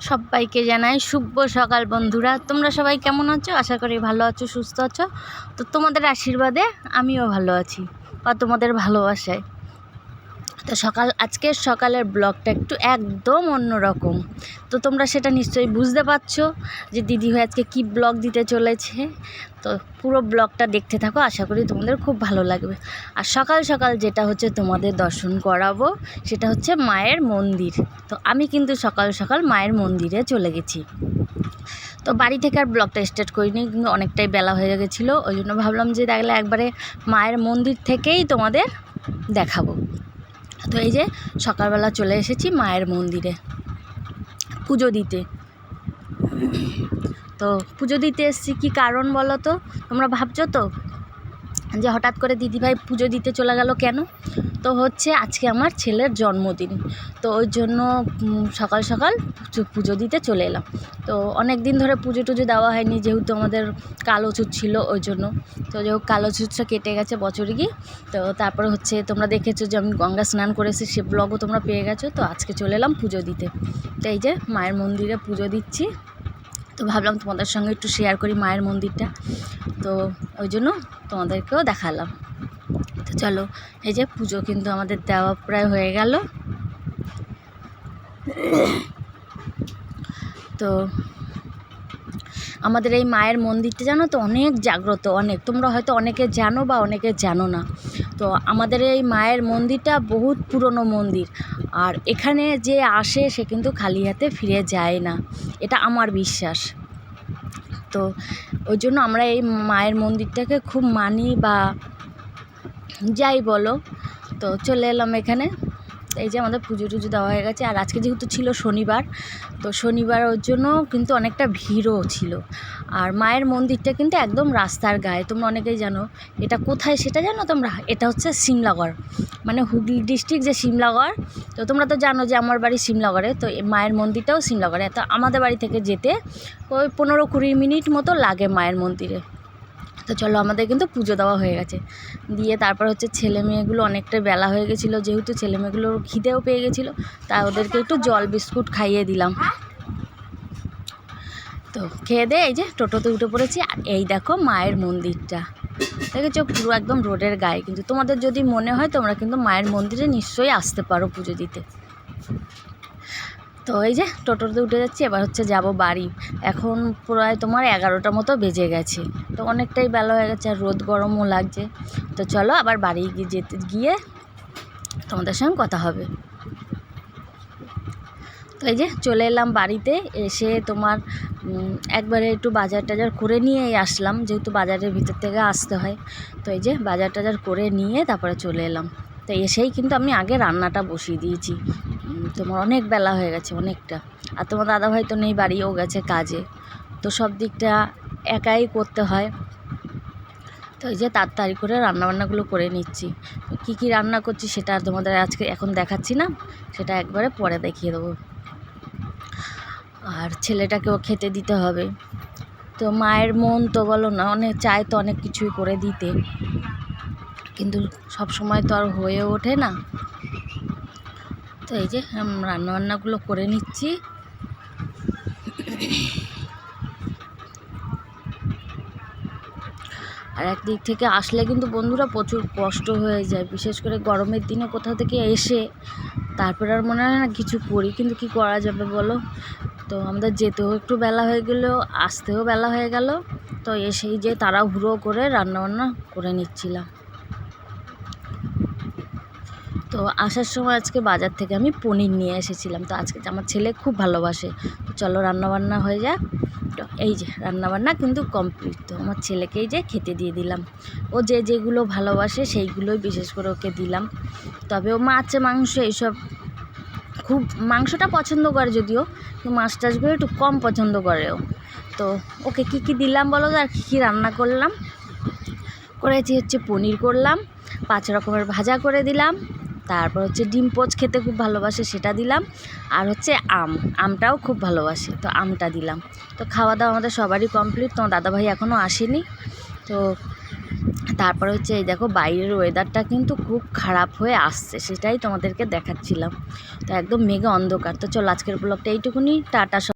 সবাইকে জানাই শুভ সকাল বন্ধুরা। তোমরা সবাই কেমন আছো? আশা করি ভালো আছো, সুস্থ আছো। তো তোমাদের আশীর্বাদে আমিও ভালো আছি বা তোমাদের ভালোবাসায়। তো সকাল, আজকের সকালের ব্লগটা একটু একদম অন্যরকম তো তোমরা সেটা নিশ্চয়ই বুঝতে পারছ যে দিদি ভাই আজকে কী ব্লগ দিতে চলেছে। তো পুরো ব্লগটা দেখতে থাকো, আশা করি তোমাদের খুব ভালো লাগবে। আর সকাল সকাল যেটা হচ্ছে তোমাদের দর্শন করাবো, সেটা হচ্ছে মায়ের মন্দির। তো আমি কিন্তু সকাল সকাল মায়ের মন্দিরে চলে গেছি। তো বাড়ি থেকে আর ব্লগটা স্টার্ট করিনি, কিন্তু অনেকটাই বেলা হয়ে গেছিল, ওই জন্য ভাবলাম যে দেখলে একবারে মায়ের মন্দির থেকেই তোমাদের দেখাবো। তো এই যে সকালবেলা চলে এসেছি মায়ের মন্দিরে পুজো দিতে। তো পুজো দিতে এসেছি কী কারণ বলো তো? তোমরা ভাবছ তো? যে হঠাৎ করে দিদিভাই পুজো দিতে চলে গেল কেন? তো হচ্ছে আজকে আমার ছেলের জন্মদিন। তো ওই জন্য সকাল সকাল পুজো- দিতে চলে এলাম। তো অনেক দিন ধরে পুজো টুজো দেওয়া হয়নি, যেহেতু আমাদের কালো চুট ছিল ওই জন্য। তো হোক, কালো চুটটা কেটে গেছে বছরে গিয়ে। তো তারপরে হচ্ছে তোমরা দেখেছ যে আমি গঙ্গা স্নান করেছি সে ব্লগও তোমরা পেয়ে গেছো। তো আজকে চলে এলাম পুজো দিতে। তো এই যে মায়ের মন্দিরে পুজো দিচ্ছি। তো ভাবলাম তোমাদের সঙ্গে একটু শেয়ার করি মায়ের মন্দিরটা। তো ওই জন্য তোমাদেরকেও দেখালাম। তো চলো, এই যে পুজো কিন্তু আমাদের দেওয়া প্রায় হয়ে গেল। তো আমাদের এই মায়ের মন্দিরটা জানো তো অনেক জাগ্রত, অনেক। তোমরা হয়তো অনেকে জানো বা অনেকে জানো না। তো আমাদের এই মায়ের মন্দিরটা বহুত পুরনো মন্দির। আর এখানে যে আসে সে কিন্তু খালি হাতে ফিরে যায় না। এটা আমার বিশ্বাস। তো ওই জন্য আমরা এই মায়ের মন্দিরটাকে খুব মানি বা যাই বলো। তো চলে এলাম এখানে। এই যে আমাদের পুজো টুজো দেওয়া হয়ে গেছে। আর আজকে যেহেতু ছিল শনিবার, তো শনিবার ওর জন্য কিন্তু অনেকটা ভিড়ও ছিল। আর মায়ের মন্দিরটা কিন্তু একদম রাস্তার গায়ে। তোমরা অনেকেই জানো, এটা কোথায় সেটা জানো তোমরা? এটা হচ্ছে সিমলাগড় মানে হুগলি ডিস্ট্রিক্ট যে সিমলাগড় তো তোমরা তো জানো যে আমার বাড়ি সিমলাগড়ে তো মায়ের মন্দিরটাও সিমলাগড়ে তো আমাদের বাড়ি থেকে যেতে ওই পনেরো কুড়ি মিনিট মতো লাগে মায়ের মন্দিরে। তো চলো আমাদের কিন্তু পুজো দেওয়া হয়ে গেছে। দিয়ে তারপর হচ্ছে ছেলে মেয়েগুলো অনেকটা বেলা হয়ে গেছিল, যেহেতু ছেলে মেয়েগুলোর খিদেও পেয়ে গেছিল, তাই ওদেরকে একটু জল বিস্কুট খাইয়ে দিলাম। তো খেয়ে দিয়ে এই যে টোটোতে উঠে পড়েছি, আর এই দেখো মায়ের মন্দিরটা। দেখেছ পুরো একদম রোডের গায়ে, কিন্তু তোমাদের যদি মনে হয় তোমরা কিন্তু মায়ের মন্দিরে নিশ্চয়ই আসতে পারো পুজো দিতে। তো এই যে টোটোতে উঠে যাচ্ছি, এবার হচ্ছে যাব বাড়ি। এখন প্রায় তোমার এগারোটা মতো বেজে গেছে। তো অনেকটাই বেলা হয়ে গেছে, আর রোদ গরমও লাগছে। তো চলো আবার বাড়ি যেতে, গিয়ে তোমাদের সঙ্গে কথা হবে। তো এই যে চলে এলাম বাড়িতে, এসে তোমার একবারে একটু বাজার টাজার করে নিয়েই আসলাম। যেহেতু বাজারের ভিতর থেকে আসতে হয়, তো এই যে বাজার টাজার করে নিয়ে তারপরে চলে এলাম। তো এসেই কিন্তু আমি আগে রান্নাটা বসিয়ে দিয়েছি। তোমার অনেক বেলা হয়ে গেছে, অনেকটা। আর তোমার দাদাভাই তো নেই, বাড়িও গেছে কাজে। তো সব দিকটা একাই করতে হয়। তো এই যে তাড়াতাড়ি করে রান্নাবান্নাগুলো করে নিচ্ছি। কী কী রান্না করছি সেটা আর তোমাদের আজকে এখন দেখাচ্ছি না, সেটা একবারে পরে দেখিয়ে দেবো। আর ছেলেটাকেও খেতে দিতে হবে। তো মায়ের মন তো বলো না অনেক চায় তো অনেক কিছুই করে দিতে। কিন্তু সব সময় তো আর হয়ে ওঠে না। তো এই যে রান্না বান্নাগুলো করে নিচ্ছি। আর একদিক থেকে আসলে কিন্তু বন্ধুরা প্রচুর কষ্ট হয়ে যায়, বিশেষ করে গরমের দিনে কোথাও থেকে এসে তারপরে আর মনে হয় না কিছু করি, কিন্তু কি করা যাবে বলো? তো আমাদের যেতেও একটু বেলা হয়ে গেলেও, আসতেও বেলা হয়ে গেল। তো এসেই যে তাড়াহুড়ো করে রান্নাবান্না করে নিচ্ছিলাম। তো আসার সময় আজকে বাজার থেকে আমি পনির নিয়ে এসেছিলাম। তো আজকে আমার ছেলে খুব ভালোবাসে। তো চলো রান্নাবান্না হয়ে যাক। তো এই যে রান্নাবান্না কিন্তু কমপ্লিট তো আমার ছেলেকেই যে খেতে দিয়ে দিলাম। ও যে যেগুলো ভালোবাসে সেইগুলোই বিশেষ করে ওকে দিলাম। তবে ও মাছ মাংস এইসব খুব মাংসটা পছন্দ করে যদিও মাছ টাছগুলো একটু কম পছন্দ করে ও। তো ওকে কী কী দিলাম বলো আর কী কী রান্না করলাম? করেছি হচ্ছে পনির করলাম, পাঁচ রকমের ভাজা করে দিলাম। তারপর হচ্ছে ডিম পোচ খেতে খুব ভালোবাসে, সেটা দিলাম। আর হচ্ছে আম, আমটাও খুব ভালোবাসে, তো আমটা দিলাম। তো খাওয়া দাওয়া আমাদের সবারই কমপ্লিট তোমার দাদাভাই এখনও আসেনি। তো তারপর হচ্ছে এই দেখো, বাইরের ওয়েদারটা কিন্তু খুব খারাপ হয়ে আসছে, সেটাই তোমাদেরকে দেখাচ্ছিলাম। তো একদম মেঘে অন্ধকার। তো চলো আজকের ব্লগটা এইটুকুনি, টাটা